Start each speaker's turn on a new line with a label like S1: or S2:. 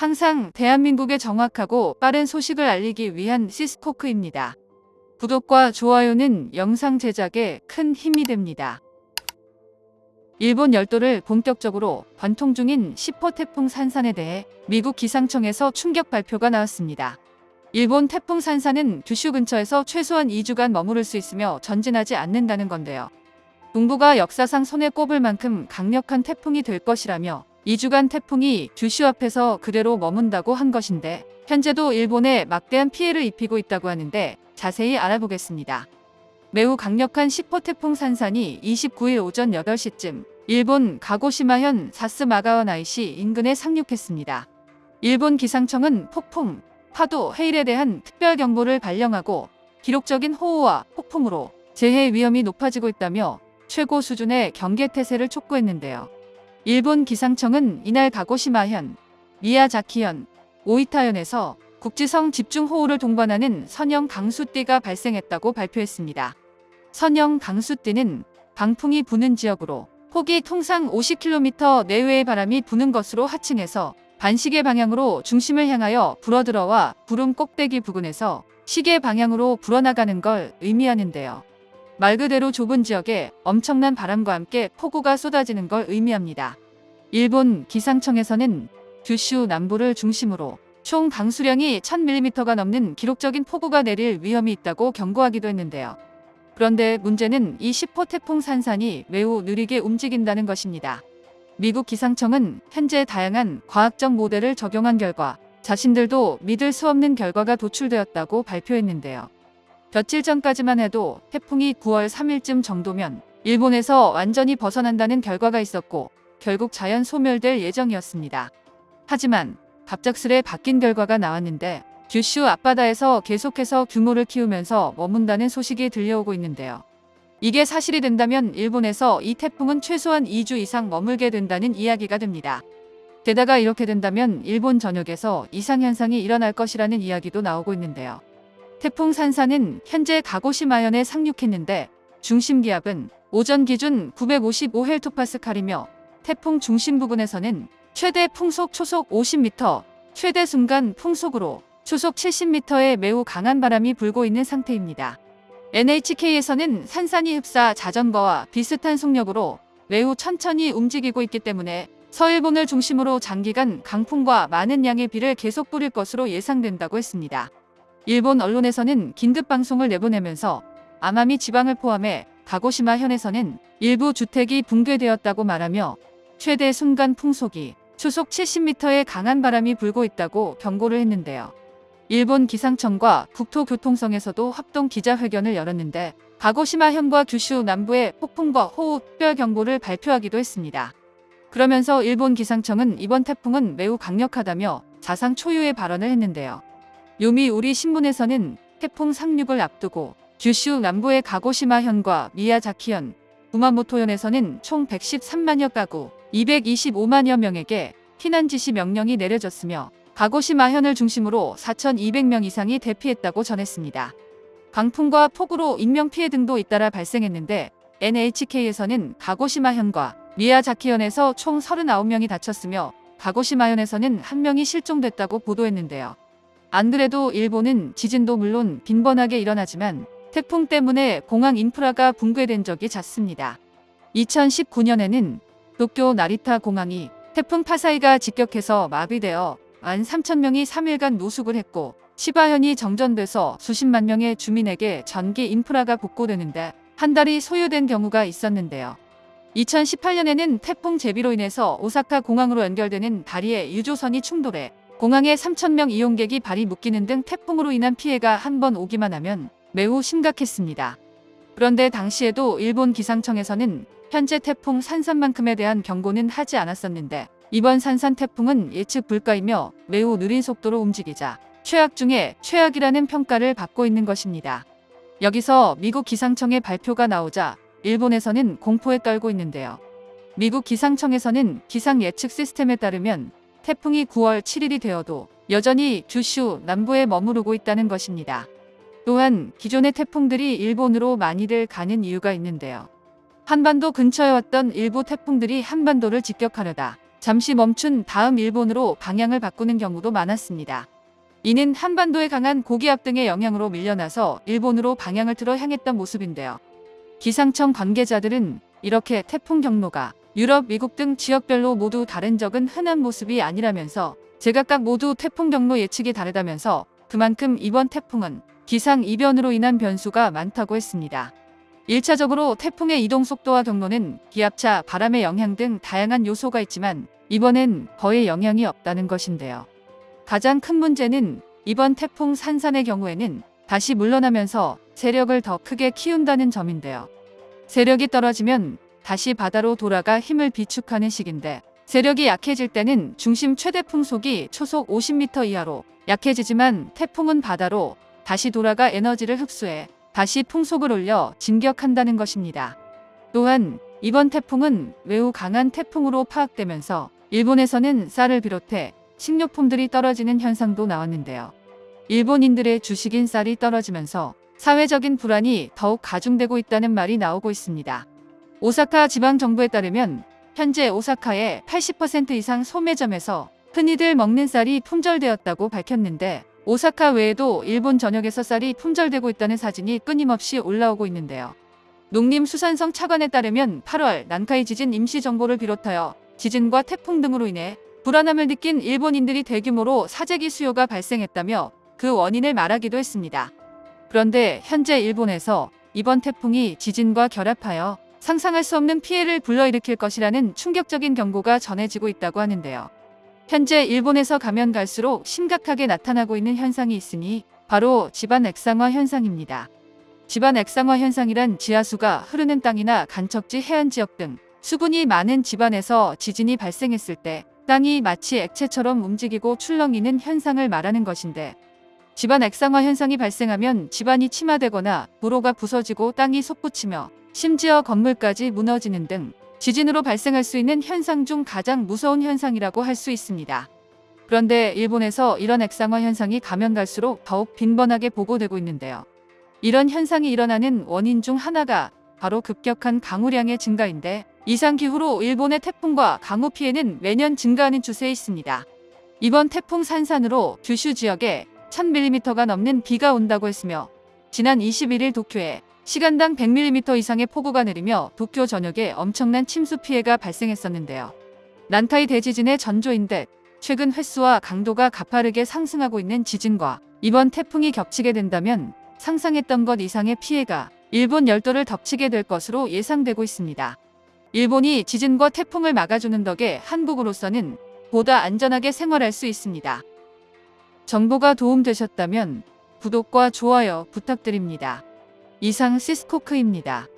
S1: 항상 대한민국의 정확하고 빠른 소식을 알리기 위한 시스코크입니다. 구독과 좋아요는 영상 제작에 큰 힘이 됩니다. 일본 열도를 본격적으로 관통 중인 10호 태풍 산산에 대해 미국 기상청에서 충격 발표가 나왔습니다. 일본 태풍 산산은 규슈 근처에서 최소한 2주간 머무를 수 있으며 전진하지 않는다는 건데요. 동부가 역사상 손에 꼽을 만큼 강력한 태풍이 될 것이라며 2주간 태풍이 규슈 앞에서 그대로 머문다고 한 것인데 현재도 일본에 막대한 피해를 입히고 있다고 하는데 자세히 알아보겠습니다. 매우 강력한 10호 태풍 산산이 29일 오전 8시쯤 일본 가고시마현 사스마가와나이시 인근에 상륙했습니다. 일본 기상청은 폭풍, 파도, 해일에 대한 특별 경보를 발령하고 기록적인 호우와 폭풍으로 재해 위험이 높아지고 있다며 최고 수준의 경계 태세를 촉구했는데요. 일본 기상청은 이날 가고시마현, 미야자키현, 오이타현에서 국지성 집중호우를 동반하는 선형 강수띠가 발생했다고 발표했습니다. 선형 강수띠는 방풍이 부는 지역으로 폭이 통상 50km 내외의 바람이 부는 것으로 하층해서 반시계 방향으로 중심을 향하여 불어들어와 구름 꼭대기 부근에서 시계 방향으로 불어나가는 걸 의미하는데요. 말 그대로 좁은 지역에 엄청난 바람과 함께 폭우가 쏟아지는 걸 의미합니다. 일본 기상청에서는 규슈 남부를 중심으로 총 강수량이 1000mm가 넘는 기록적인 폭우가 내릴 위험이 있다고 경고하기도 했는데요. 그런데 문제는 이 10호 태풍 산산이 매우 느리게 움직인다는 것입니다. 미국 기상청은 현재 다양한 과학적 모델을 적용한 결과 자신들도 믿을 수 없는 결과가 도출되었다고 발표했는데요. 며칠 전까지만 해도 태풍이 9월 3일쯤 정도면 일본에서 완전히 벗어난다는 결과가 있었고 결국 자연 소멸될 예정이었습니다. 하지만 갑작스레 바뀐 결과가 나왔는데 규슈 앞바다에서 계속해서 규모를 키우면서 머문다는 소식이 들려오고 있는데요. 이게 사실이 된다면 일본에서 이 태풍은 최소한 2주 이상 머물게 된다는 이야기가 됩니다. 게다가 이렇게 된다면 일본 전역에서 이상현상이 일어날 것이라는 이야기도 나오고 있는데요. 태풍 산사는 현재 가고시마현에 상륙했는데 중심 기압은 오전 기준 955헬토파스칼이며 태풍 중심 부근에서는 최대 풍속 초속 50m, 최대 순간 풍속으로 초속 70m의 매우 강한 바람이 불고 있는 상태입니다. NHK에서는 산산이 흡사 자전거와 비슷한 속력으로 매우 천천히 움직이고 있기 때문에 서일본을 중심으로 장기간 강풍과 많은 양의 비를 계속 뿌릴 것으로 예상된다고 했습니다. 일본 언론에서는 긴급 방송을 내보내면서 아마미 지방을 포함해 가고시마 현에서는 일부 주택이 붕괴되었다고 말하며 최대 순간 풍속이 초속 70m의 강한 바람이 불고 있다고 경고를 했는데요. 일본 기상청과 국토교통성에서도 합동 기자회견을 열었는데 가고시마 현과 규슈 남부의 폭풍과 호우 특별 경보를 발표하기도 했습니다. 그러면서 일본 기상청은 이번 태풍은 매우 강력하다며 자상 초유의 발언을 했는데요. 요미 우리 신문에서는 태풍 상륙을 앞두고 규슈 남부의 가고시마 현과 미야자키현, 구마모토현에서는 총 113만여 가구 225만여 명에게 피난 지시 명령이 내려졌으며 가고시마현을 중심으로 4,200명 이상이 대피했다고 전했습니다. 강풍과 폭우로 인명피해 등도 잇따라 발생했는데 NHK에서는 가고시마현과 미야자키현에서 총 39명이 다쳤으며 가고시마현에서는 한 명이 실종됐다고 보도했는데요. 안 그래도 일본은 지진도 물론 빈번하게 일어나지만 태풍 때문에 공항 인프라가 붕괴된 적이 잦습니다. 2019년에는 도쿄 나리타 공항이 태풍 파사이가 직격해서 마비되어 13,000명이 3일간 노숙을 했고 시바현이 정전돼서 수십만 명의 주민에게 전기 인프라가 복구되는데 한 달이 소요된 경우가 있었는데요. 2018년에는 태풍 제비로 인해서 오사카 공항으로 연결되는 다리의 유조선이 충돌해 공항에 3,000명 이용객이 발이 묶이는 등 태풍으로 인한 피해가 한 번 오기만 하면 매우 심각했습니다. 그런데 당시에도 일본 기상청에서는 현재 태풍 산산만큼에 대한 경고는 하지 않았었는데 이번 산산 태풍은 예측 불가이며 매우 느린 속도로 움직이자 최악 중에 최악이라는 평가를 받고 있는 것입니다. 여기서 미국 기상청의 발표가 나오자 일본에서는 공포에 떨고 있는데요. 미국 기상청에서는 기상 예측 시스템에 따르면 태풍이 9월 7일이 되어도 여전히 규슈 남부에 머무르고 있다는 것입니다. 또한 기존의 태풍들이 일본으로 많이들 가는 이유가 있는데요. 한반도 근처에 왔던 일부 태풍들이 한반도를 직격하려다 잠시 멈춘 다음 일본으로 방향을 바꾸는 경우도 많았습니다. 이는 한반도의 강한 고기압 등의 영향으로 밀려나서 일본으로 방향을 틀어 향했던 모습인데요. 기상청 관계자들은 이렇게 태풍 경로가 유럽, 미국 등 지역별로 모두 다른 적은 흔한 모습이 아니라면서 제각각 모두 태풍 경로 예측이 다르다면서 그만큼 이번 태풍은 기상 이변으로 인한 변수가 많다고 했습니다. 1차적으로 태풍의 이동 속도와 경로는 기압차, 바람의 영향 등 다양한 요소가 있지만 이번엔 거의 영향이 없다는 것인데요. 가장 큰 문제는 이번 태풍 산산의 경우에는 다시 물러나면서 세력을 더 크게 키운다는 점인데요. 세력이 떨어지면 다시 바다로 돌아가 힘을 비축하는 식인데 세력이 약해질 때는 중심 최대 풍속이 초속 50m 이하로 약해지지만 태풍은 바다로 다시 돌아가 에너지를 흡수해 다시 풍속을 올려 진격한다는 것입니다. 또한 이번 태풍은 매우 강한 태풍으로 파악되면서 일본에서는 쌀을 비롯해 식료품들이 떨어지는 현상도 나왔는데요. 일본인들의 주식인 쌀이 떨어지면서 사회적인 불안이 더욱 가중되고 있다는 말이 나오고 있습니다. 오사카 지방정부에 따르면 현재 오사카의 80% 이상 소매점에서 흔히들 먹는 쌀이 품절되었다고 밝혔는데 오사카 외에도 일본 전역에서 쌀이 품절되고 있다는 사진이 끊임없이 올라오고 있는데요. 농림수산성 차관에 따르면 8월 난카이 지진 임시 정보를 비롯하여 지진과 태풍 등으로 인해 불안함을 느낀 일본인들이 대규모로 사재기 수요가 발생했다며 그 원인을 말하기도 했습니다. 그런데 현재 일본에서 이번 태풍이 지진과 결합하여 상상할 수 없는 피해를 불러일으킬 것이라는 충격적인 경고가 전해지고 있다고 하는데요. 현재 일본에서 가면 갈수록 심각하게 나타나고 있는 현상이 있으니 바로 집안 액상화 현상입니다. 집안 액상화 현상이란 지하수가 흐르는 땅이나 간척지 해안 지역 등 수분이 많은 집안에서 지진이 발생했을 때 땅이 마치 액체처럼 움직이고 출렁이는 현상을 말하는 것인데 집안 액상화 현상이 발생하면 집안이 침하되거나 도로가 부서지고 땅이 솟구치며 심지어 건물까지 무너지는 등 지진으로 발생할 수 있는 현상 중 가장 무서운 현상이라고 할 수 있습니다. 그런데 일본에서 이런 액상화 현상이 가면 갈수록 더욱 빈번하게 보고되고 있는데요. 이런 현상이 일어나는 원인 중 하나가 바로 급격한 강우량의 증가인데 이상 기후로 일본의 태풍과 강우 피해는 매년 증가하는 추세에 있습니다. 이번 태풍 산산으로 규슈 지역에 1000mm가 넘는 비가 온다고 했으며 지난 21일 도쿄에 시간당 100mm 이상의 폭우가 내리며 도쿄 전역에 엄청난 침수 피해가 발생했었는데요. 난카이 대지진의 전조인데 최근 횟수와 강도가 가파르게 상승하고 있는 지진과 이번 태풍이 겹치게 된다면 상상했던 것 이상의 피해가 일본 열도를 덮치게 될 것으로 예상되고 있습니다. 일본이 지진과 태풍을 막아주는 덕에 한국으로서는 보다 안전하게 생활할 수 있습니다. 정보가 도움되셨다면 구독과 좋아요 부탁드립니다. 이상 시스코크입니다.